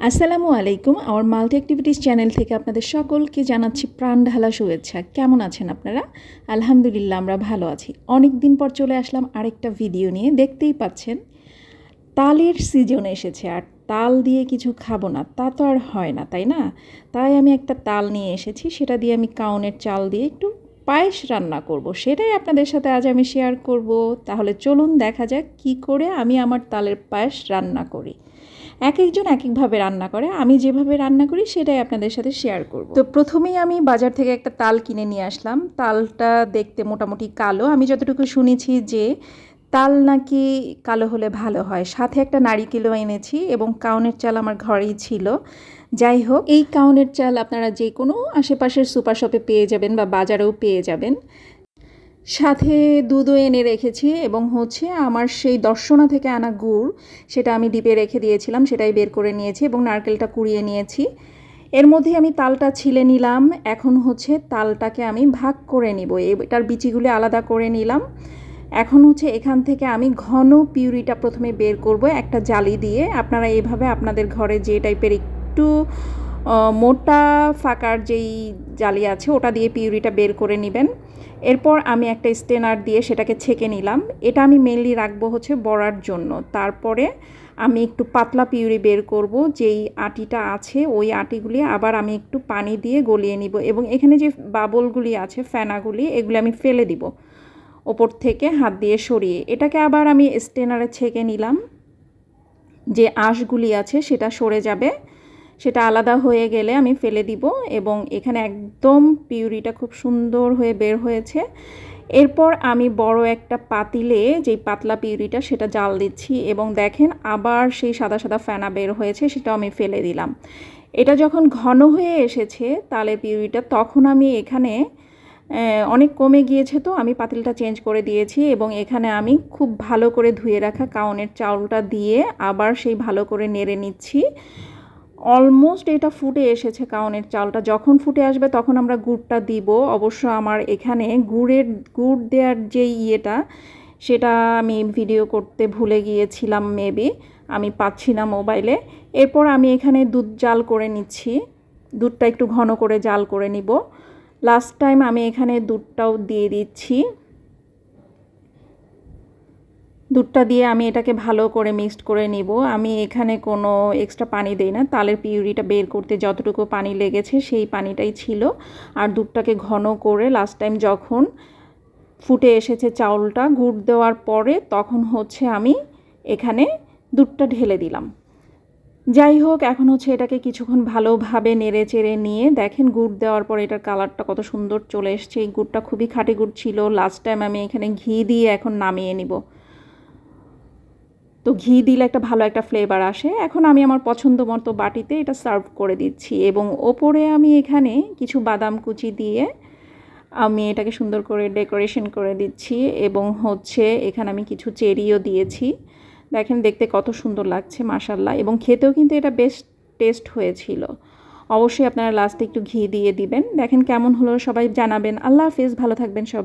আসসালামু আলাইকুম, আমার মাল্টি অ্যাক্টিভিটিস চ্যানেল থেকে আপনাদের সকলকে জানাচ্ছি প্রাণ ঢালা শুভেচ্ছা। কেমন আছেন আপনারা? আলহামদুলিল্লাহ, আমরা ভালো আছি। অনেক দিন পর চলে আসলাম আরেকটা ভিডিও নিয়ে, দেখতেই পাচ্ছেন, তালের সিজন এসেছে। আর তাল দিয়ে কিছু খাব না, তা তো আর হয় না, তাই না? তাই আমি একটা তাল নিয়ে এসেছি, সেটা দিয়ে আমি কাউনের চাল দিয়ে একটু পায়েস রান্না করব, সেটাই আপনাদের সাথে আজ আমি শেয়ার করব। তাহলে চলুন দেখা যাক কি করে আমি আমার তালের পায়েস রান্না করি। এক একজন এক একভাবে রান্না করে, আমি যেভাবে রান্না করি সেটাই আপনাদের সাথে শেয়ার করব। তো প্রথমেই আমি বাজার থেকে একটা তাল কিনে নিয়ে আসলাম। তালটা দেখতে মোটামুটি কালো। আমি যতটুকু শুনেছি যে তাল নাকি কালো হলে ভালো হয়। সাথে একটা নারিকেলও এনেছি এবং কাউনের চাল আমার ঘরেই ছিল। যাই হোক, এই কাউনের চাল আপনারা যে কোনো আশেপাশের সুপার শপে পেয়ে যাবেন বা বাজারেও পেয়ে যাবেন। সাথে দুধও এনে রেখেছি এবং হচ্ছে আমার সেই দর্শনা থেকে আনা গুড়, সেটা আমি ডিপে রেখে দিয়েছিলাম, সেটাই বের করে নিয়েছি এবং নারকেলটা কুড়িয়ে নিয়েছি। এর মধ্যে আমি তালটা ছিলে নিলাম, এখন হচ্ছে তালটাকে আমি ভাগ করে নিব। এটার বিচিগুলি আলাদা করে নিলাম। এখন হচ্ছে এখান থেকে আমি ঘন পিউরিটা প্রথমে বের করব একটা জালি দিয়ে। আপনারা এইভাবে আপনাদের ঘরে যে টাইপের একটু মোটা ফাঁকার যেই জালি আছে ওটা দিয়ে পিউরিটা বের করে নেবেন। এরপর আমি একটা স্টেনার দিয়ে সেটাকে ছেঁকে নিলাম। এটা আমি মেনলি রাখব হচ্ছে বড়ার জন্য। তারপরে আমি একটু পাতলা পিউরি বের করব, যেই আটিটা আছে ওই আটিগুলি আবার আমি একটু পানি দিয়ে গলিয়ে নিব এবং এখানে যে বাবলগুলি আছে, ফেনাগুলি, এগুলি আমি ফেলে দিব ওপর থেকে হাত দিয়ে সরিয়ে। এটাকে আবার আমি স্টেনারে ছেঁকে নিলাম। যে আঁশগুলি আছে সেটা সরে যাবে। সেটা আলাদা হয়ে গেলে আমি ফেলে দিব এবং এখানে একদম পিউরিটা খুব সুন্দর হয়ে বের হয়েছে। এরপর আমি বড় একটা পাতিলে যেই পাতলা পিউরিটা সেটা জাল দিচ্ছি এবং দেখেন আবার সেই সাদা সাদা ফেনা বের হয়েছে সেটা আমি ফেলে দিলাম। এটা যখন ঘন হয়ে এসেছে তালে পিউরিটা তখন আমি এখানে অনেক কমে গিয়েছে তো, আমি পাতিলটা চেঞ্জ করে দিয়েছি এবং এখানে আমি খুব ভালো করে ধুয়ে রাখা কাউনের চাউলটা দিয়ে আবার সেই ভালো করে নেড়ে নিচ্ছি। অলমোস্ট এটা ফুটে এসেছে কাউনের চালটা। যখন ফুটে আসবে তখন আমরা গুড়টা দিব। অবশ্য আমার এখানে গুড়ের, গুড় দেওয়ার যে ইয়েটা, সেটা আমি ভিডিও করতে ভুলে গিয়েছিলাম মেবি আমি পাচ্ছি না মোবাইলে এরপর আমি এখানে দুধ জাল করে নিচ্ছি। দুধটা একটু ঘন করে জাল করে নিব। লাস্ট টাইম আমি এখানে দুধটাও দিয়ে দিচ্ছি। দুধটা দিয়ে আমি এটাকে ভালো করে মিক্সড করে নিব। আমি এখানে কোনো এক্সট্রা পানি দেই না। তালের পিউরিটা বের করতে যতটুকু পানি লেগেছে সেই পানিটাই ছিল। আর দুধটাকে ঘন করে লাস্ট টাইম যখন ফুটে এসেছে চাউলটা গুড় দেওয়ার পরে তখন হচ্ছে আমি এখানে দুধটা ঢেলে দিলাম। যাই হোক, এখন হচ্ছে এটাকে কিছুক্ষণ ভালোভাবে নেড়ে চেড়ে নিয়ে দেখেন গুড় দেওয়ার পর এটার কালারটা কত সুন্দর চলে এসছে। এই গুড়টা খুবই খাঁটি গুড় ছিল। লাস্ট টাইম আমি এখানে ঘি দিয়ে এখন নামিয়ে নিব। তো ঘি দিলে একটা ভালো একটা ফ্লেভার আসে। এখন আমি আমার পছন্দ মতো বাটিতে এটা সার্ভ করে দিচ্ছি এবং ওপরে আমি এখানে কিছু বাদাম কুচি দিয়ে আমি এটাকে সুন্দর করে ডেকোরেশন করে দিচ্ছি এবং হচ্ছে এখানে আমি কিছু চেরিও দিয়েছি। দেখেন দেখতে কত সুন্দর লাগছে মাসাল্লাহ এবং খেতেও কিন্তু এটা বেশ টেস্ট হয়েছিল। অবশ্যই আপনারা লাস্টে একটু ঘি দিয়ে দিবেন। দেখেন কেমন হলো সবাই জানাবেন। আল্লাহ হাফেজ, ভালো থাকবেন সব